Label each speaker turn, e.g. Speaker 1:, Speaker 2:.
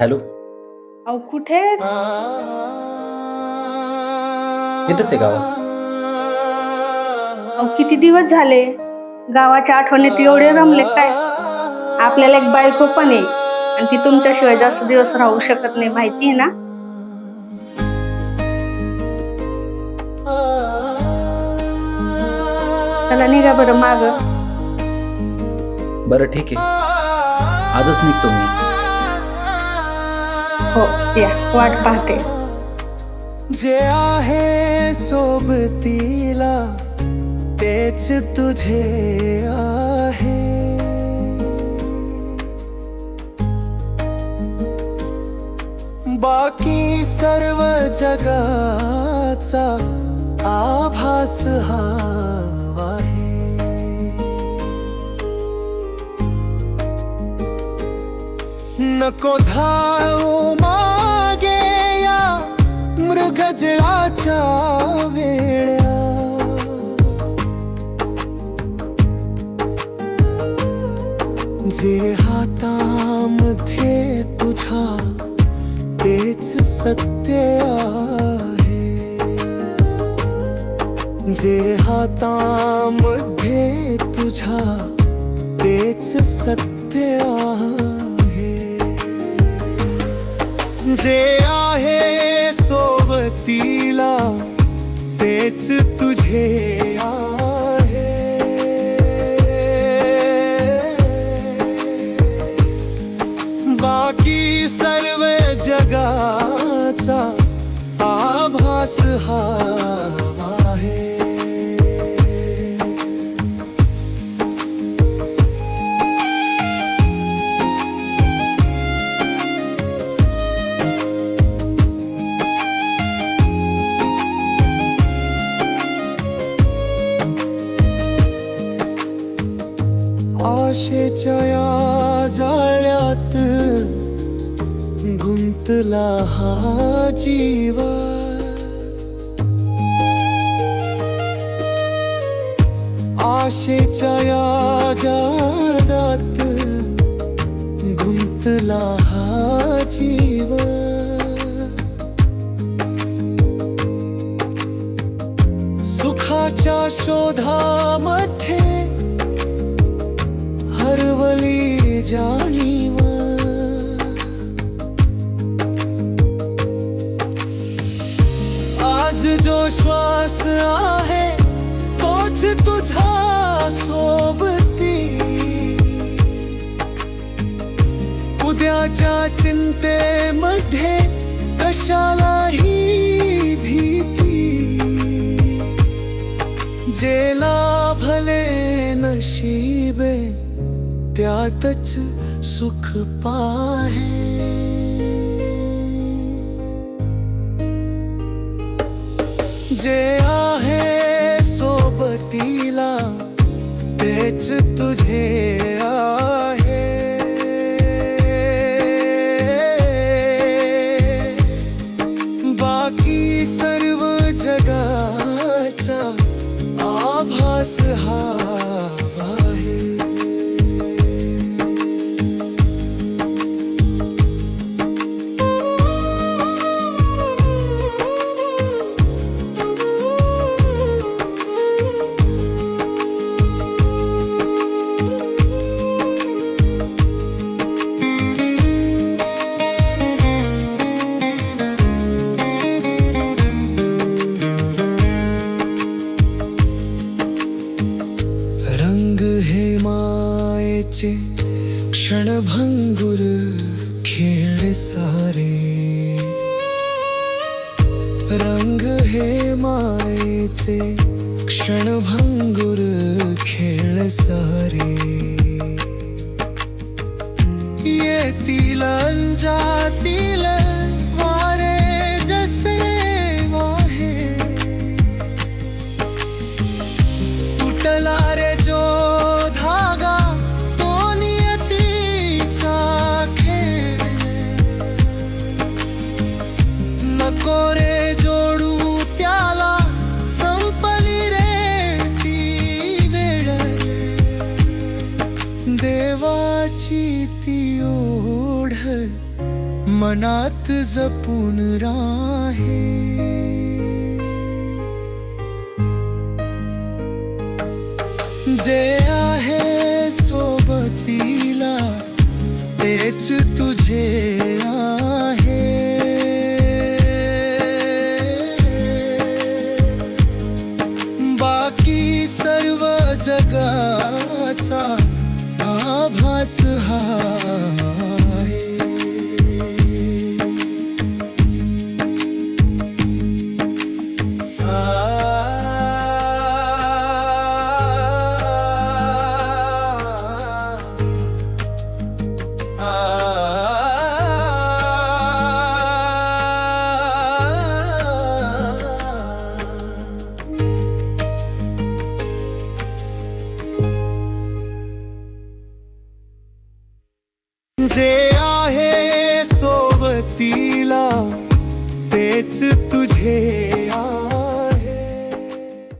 Speaker 1: Hello?
Speaker 2: अहो कुठे
Speaker 1: इथंच आहे गावात.
Speaker 2: अहो किती दिवस झाले? गावाच्या आठवणीत एवढे रमले काय? आपल्याला एक बायको पण आहे आणि ती तुमच्याशिवाय जास्त दिवस राहू शकत नाही माहिती आहे ना? चला निघा बरं माग.
Speaker 1: बरं ठीक आहे. आजच निघतो मी.
Speaker 2: हो या वाट
Speaker 3: जे आहे सोबतीला तेच तुझे आहे. बाकी सर्व जगाचा आभास हा नको धावू मागे या मृगजळाच्या वेळ्या जे हातामध्ये तुझ्या तेच सत्य आहे. जे हातामध्ये तुझ्या तेच सत्य आहे. जे आहे सोबतीला तेच तुझे आहे. बाकी सर्व जगाचा आभास हा हा जीव। आशेच्या या जाळ्यात गुंतला हा जीव। सुखाच्या शोधामध्ये हरवली जाणीव उद्याच्या चिंतेमध्ये कशालाही भीती. जे लाभले नशीबे त्यातच सुख पाहे. जे रंग हे मायेचे क्षणभंगुर खेळ सारे. येतील जाती मनात जपून राहे. जे आहे सोबतीला तेच जे